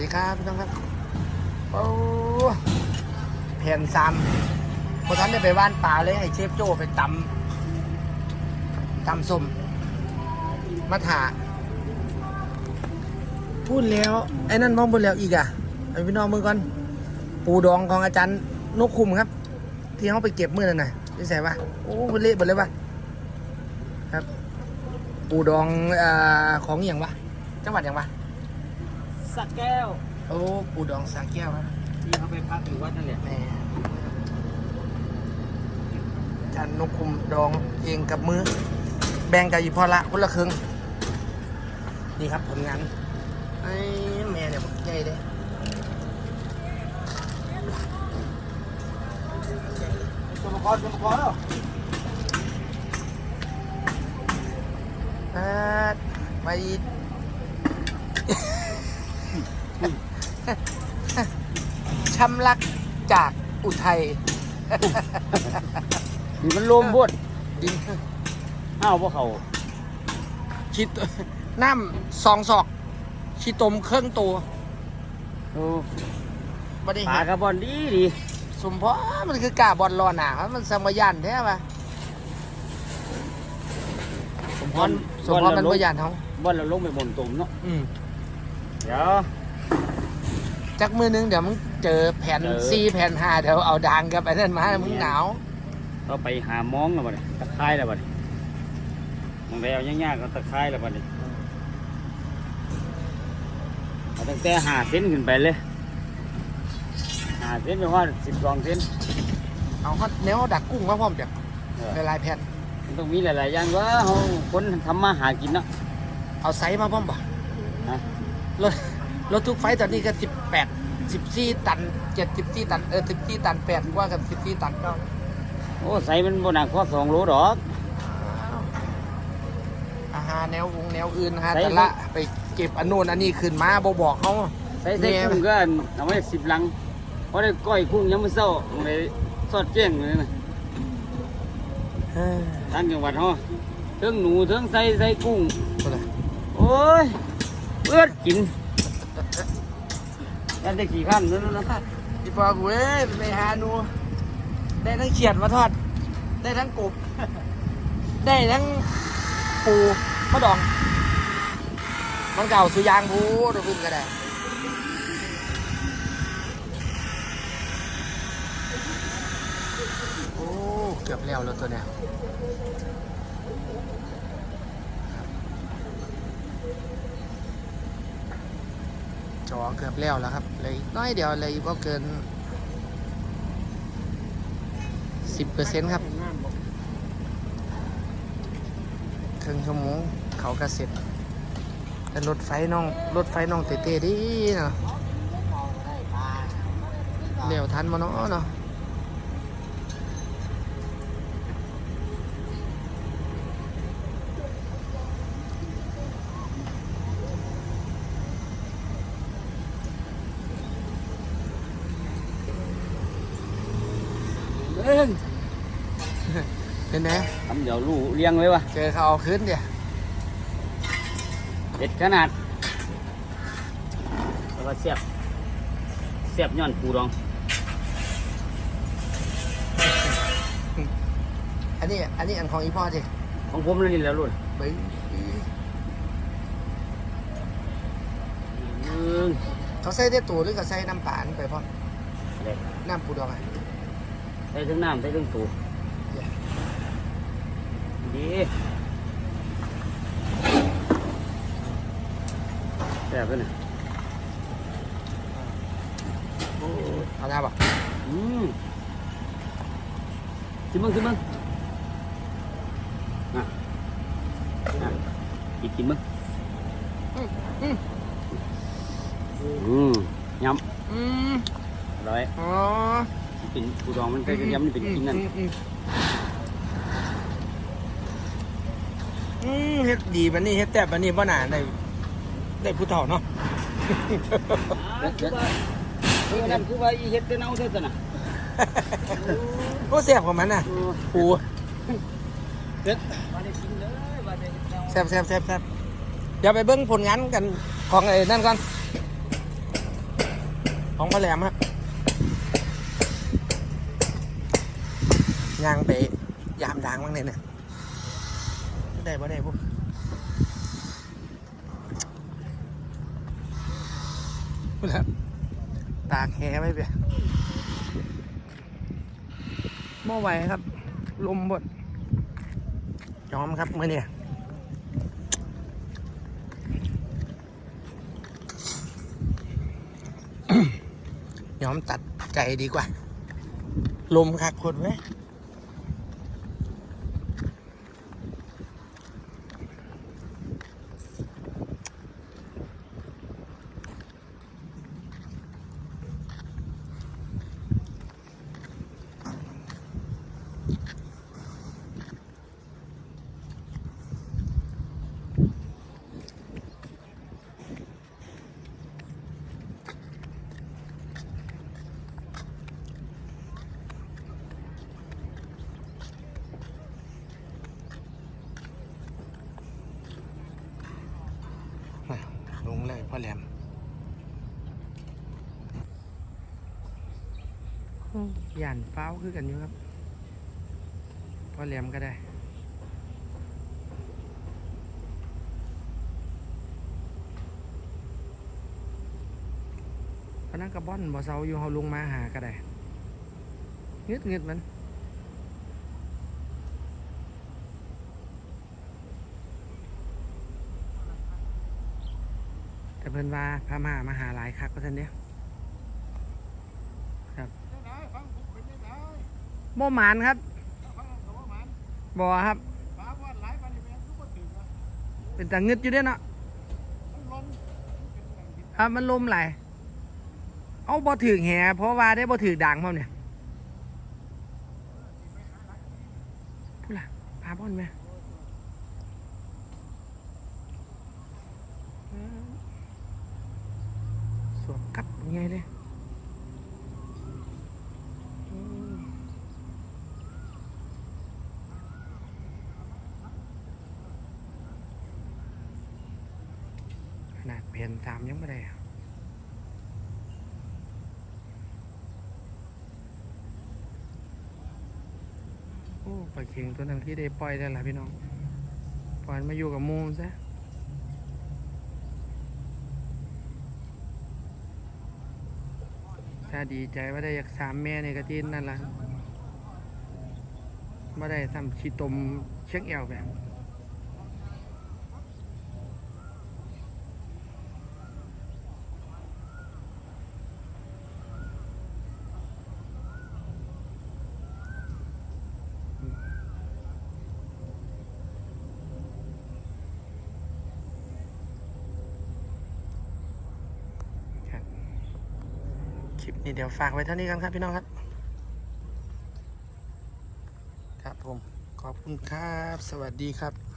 ดีครับพี่น้องครับโอ้แผ่นซ้ำพอท่านได้ไปว่านป่าเลยให้เชฟโจ้ไปตำตำส้มมาถาพูดแล้ว ไอ้นั่นมองบนแล้วอีกอะไอ้พี่น้องมือก่อน ปูดองของอาจารย์นกคุมครับ ที่เขาไปเก็บมือนั่นน่ะนี่ใส่ปะโอ้มันเละหมดเลยปะครับ ปูดองอของอย่างวะจังหวัดอย่างวะ สักแก้วโอ้ปูดองสาแก้วครับที่เขาไปพักอยู่วัดนั่นแหละแหม่อาจารย์นกคุมดองเองกับมือ แบ่งกับอีพอละคนละครึ่งนี่ครับผลงานไอ้แม่เนี่ยบอกใหญ่เลยสมกรสมกรเหรออ่าไป ชำลักจากอุทัยนี่มันลมบดดินอ้าวพวกเขาชิดน้ำสองศอก ชิตมเครื่องตัวโอ้บ่ได้ปลาเห็นกระบอนดีดีสมพอมันคือกาบอลรอหนาครับมันสมยันแท้ปะสมพรสมพรมันบ่ยันเขาบอนเราลงไปบนตุ่มเนาะอืมเดี๋ยว จักมือนึงเดี๋ยวมึงเจอแผ่นเจอ ซีแผ่นห้าเดี๋ยวเอาดังกับไอ้นั่นมาให้มึงหนาวเราไปหามองแล้วบัดนี้ตะไคร้แล้วบัดนี้มองไปเอาย่างๆก็ตะไคร้แล้วบัดนี้เอาตั้งแต่หาเส้นขึ้นไปเลยหาเส้นไปว่าสิบสองเส้นเอาฮอตแนวดักกุ้งมาพร้อมเดี๋ยวเออหลายๆแผ่นมันต้องมีหลายๆอย่างว่าเขาคนทำมาหากินเนาะเอาไซส์มาพร้อมบ่นะรถ รถทุกไฟตอนนี้ก็สิบแปดสิบสี่ตันเจ็ดสิบสี่ตันเออสิบสี่ตันแปดกว่ากับสิบสี่ตันเก้าโอ้ใส่มันบนหนักข้อสองโลดอกอาหารแนววงแนวอื่นฮะใส่แต่ละไปเก็บอันโน้นอันนี้ขึ้นมาบ่บอกเขาใส่ใส่แม่กุ้งก็เอาไว้สิบลังเพราะได้ก้อยกุ้งยังไม่เศร้าเลยสอดแจ้งเลยนะเฮ้ยทางจังหวัดเฮาเทิงหนูเทิงใส่ใส่กุ้งคนละโอ้ยเอื้อดกิน ยันได้กี่ขั้นนั่นนะพี่ปอกูเอ้ยไปหาหนู ได้ทั้งเขียดมาทอด ได้ทั้งกบ ได้ทั้งปูมะดอง มันเก่าสุยางพูดพึ่งก็ได้โอ้ เกือบแล้วแล้วตัวเนี้ยจอ เกือบแล้วแล้วครับเลยน้อยเดียวเลยก็เกินสิบเปอร์เซ็นต์ครับครึ่งชั่วโมงเขากระเสร็จแต่รถไฟน้องรถไฟน้องเตะๆดีเนาะเร็วทันมาเนาะเนาะ เอ้ยเป็นไงทำเดี๋ยวลูกเลี้ยงไว้วะเจอเขาเอาขึ้นเดี๋ยวเด็ดขนาด แล้วก็เสียบเสียบย้อนปูดอง อันนี้อันนี้อันของอีพ่อสิของผมนั่นนี่แหล้วลูกไปอืมเขาใส่ได้ตัวหรือเขาใส่น้ำปานไปพ่อเด็ดน้ำปูดองอะใส่ถึงน้ำใส่ถึงตูดีแซ่บเลยนะโอ้เอาหน้าป่ะอืมชิมมึงชิมมึงอะอะกินกินมึงอืมอืมอืมยอืมำอร่อยอ๋อ เป็นปูดองมันใก็จะยำมันเป็นกินนั่นอืมอืมเฮ็ดดีบันนี้เฮ็ดแต่บันนี้บ่หนาได้ได้ผู้เฒ่าเนาะคือว่าคือนั่นคือว่าอีเฮ็ดเต้นเอาเท่านั้นน่ะโอ้เสียบของมันน่ะปูเด็ดมาได้กินเลยมาได้กินแล้วแซ่บแซ่บแซ่บแซ่บเดี๋ยวไปเบิ้งผลงานกันของไอ้นั่นก่อนของปลาแหลมครั ย่างไปยามดังบ้างเนี่ยเนี่ยได้บ่ได้ปุ๊บพูดแล้วตากแหไว้เปียม่ไหวครับ ลมบดยอมครับเมื่อเนี่ยยอมตัดใจดีกว่า ลมคักคนไหม ลงเลยพ่อแหลมย่านฟ้าวคือกันอยู่ครับพ่อแหลมก็ได้พนักกระบอนบ่เซาอยู่เฮาลงมาหาก็ได้เงึดเงึดมัน แต่เพิ่นว่าพม่ามาหาหลายคักว่าซั่นเด้ครับบ่หมานครับบ่ครับ เป็นตาเงึดอยู่เด้เนาะครับมันลมหลเอาบ่ถึงแหเพราะว่าได้บ่ถึงด่างพร้อมเนี่ยพูดล่ะพาบ่อนไหมส วมกับยังไงเลยขนาดเปลี่ยนสามยังไม่ได้โอ้ปลาเข็งตัวนั้นที่ได้ปล่อยได้ละพี่น้องปล่อยมาอยู่กับมูซะ ถ้าดีใจว่าได้อยากสามแม่ในกระตินนั่นละ่ะได้ทำชีตมเช็คเอวแบบ ค ลิปนี้เดี๋ยวฝากไว้เท่านี้กันครับพี่น้องครับ ครับผม ขอบคุณครับ สวัสดีครับ